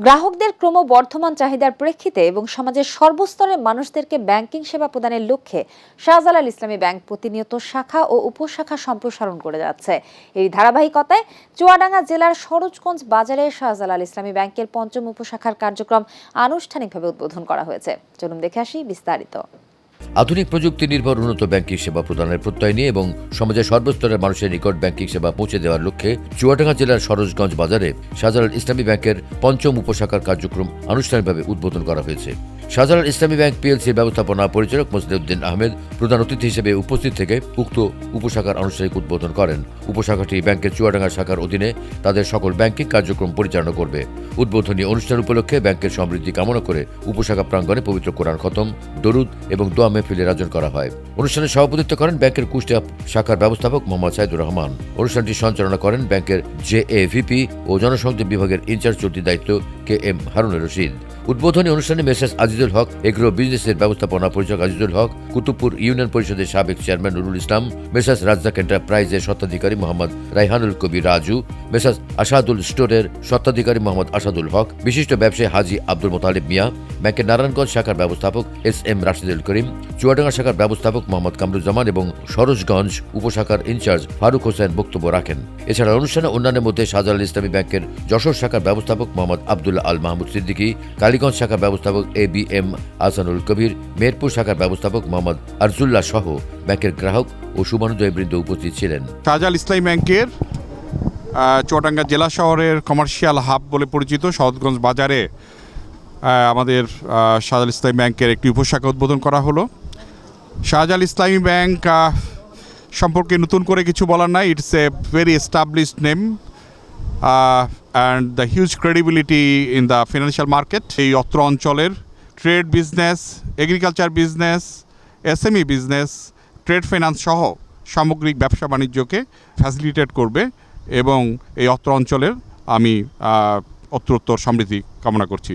গ্রাহকদের ক্রমবর্ধমান চাহিদার প্রেক্ষিতে এবং সমাজের সর্বস্তরের মানুষদেরকে ব্যাংকিং সেবা প্রদানের লক্ষ্যে শাহজালাল ইসলামী ব্যাংক প্রতিনিয়ত শাখা ও উপশাখা সম্প্রসারণ করে যাচ্ছে। এই ধারাবাহিকতায় চুয়াডাঙ্গা জেলার সরোজগঞ্জ বাজারে শাহজালাল ইসলামী ব্যাংকের পঞ্চম উপশাখার কার্যক্রম আনুষ্ঠানিকভাবে উদ্বোধন করা হয়েছে। চলুন দেখে আসি বিস্তারিত। আধুনিক প্রযুক্তি নির্ভর উন্নত ব্যাংকিং সেবা প্রদানের প্রত্যয় নিয়ে এবং সমাজের সর্বস্তরের মানুষের নিকট ব্যাংকিং সেবা পৌঁছে দেওয়ার লক্ষ্যে চুয়াডাঙ্গা জেলার সরোজগঞ্জ বাজারে শাহজালাল ইসলামী ব্যাংকের পঞ্চম উপশাখার কার্যক্রম আনুষ্ঠানিকভাবে উদ্বোধন করা হয়েছে। শাহজালাল ইসলামী ব্যাংক পিএলসির ব্যবস্থাপনা পরিচালক মসলিউদ্দিন আহমেদ প্রধান অতিথি হিসেবে উপস্থিত থেকে উক্ত উপশাখার আনুষ্ঠানিক উদ্বোধন করেন। উপশাখাটি ব্যাংকের চুয়াডাঙ্গা শাখার অধীনে তাদের সকল ব্যাংকিং কার্যক্রম পরিচালনা করবে। উদ্বোধনী অনুষ্ঠান উপলক্ষে ব্যাংকের সমৃদ্ধি কামনা করে উপশাখা প্রাঙ্গণে পবিত্র কোরআন খতম, দরুদ এবং দোয়া মেহফিলের আয়োজন করা হয়। অনুষ্ঠানে সভাপতিত্ব করেন ব্যাংকের কুষ্টিয়া শাখার ব্যবস্থাপক মোহাম্মদ সাইদুর রহমান। অনুষ্ঠানটি সঞ্চালনা করেন ব্যাংকের জে এ ভিপি ও জনসংযোগ বিভাগের ইনচার্জ চলতি দায়িত্ব কে এম হারুনুর রশিদ। উদ্বোধনী অনুষ্ঠানে মেসেস আজিজুল হক, এগ্রো বিজনেসের ব্যবস্থাপনা পরিচালক আজিজুল হক, কুতুবপুর ইউনিয়ন পরিষদের সাবেক চেয়ারম্যান নুরুল ইসলাম, মেসাস রাজ্জাক এন্টারপ্রাইজের স্বত্বাধিকারী মোহাম্মদ রাইহানুল কবির রাজু, মেসাস আসাদুল স্টোরের স্বত্বাধিকারী মোহাম্মদ আসাদুল হক, বিশিষ্ট ব্যবসায়ী হাজি আব্দুল মোতালিব মিয়া ব্যাংকের নারায়ণগঞ্জ শাখার ব্যবস্থাপক এস এম রাশিদুল করিম, চুয়াডাঙ্গা শাখার ব্যবস্থাপক মোহাম্মদ কামরুজ্জামান এবং সরোজগঞ্জ উপশাখার ইনচার্জ ফারুক হোসেন বক্তব্য রাখেন। এছাড়া অনুষ্ঠানে অন্যান্যের মধ্যে শাহজালাল ইসলামী ব্যাংকের যশোর শাখার ব্যবস্থাপক মোহাম্মদ আবদুল্লাহ আল মাহমুদ সিদ্দিকী কালীগঞ্জ শাখার ব্যবস্থাপক এ বি এম আসানুল কবির মেরপুর শাখার ব্যবস্থাপক মোহাম্মদ আরজুল্লাহ সহ ব্যাংকের গ্রাহক ও শুভানুদয় বৃন্দ উপস্থিত ছিলেন। শাহজাল ইসলামী ব্যাংকের চুয়াডাঙ্গা জেলা শহরের কমার্শিয়াল হাব বলে পরিচিত সহদগঞ্জ বাজারে আমাদের শাহজাল ইসলামী ব্যাংকের একটি উপশাখা উদ্বোধন করা হলো। শাহজাল ইসলামী ব্যাংক সম্পর্কে নতুন করে কিছু বলার নাই it's a very established name and the huge credibility in the financial market এই অত্র অঞ্চলের trade business agriculture business SME business trade finance সহ সামগ্রিক ব্যবসা বাণিজ্যকে ফ্যাসিলিটেট করবে এবং এই অত্র অঞ্চলের আমি অত্রোত্তর সমৃদ্ধি কামনা করছি।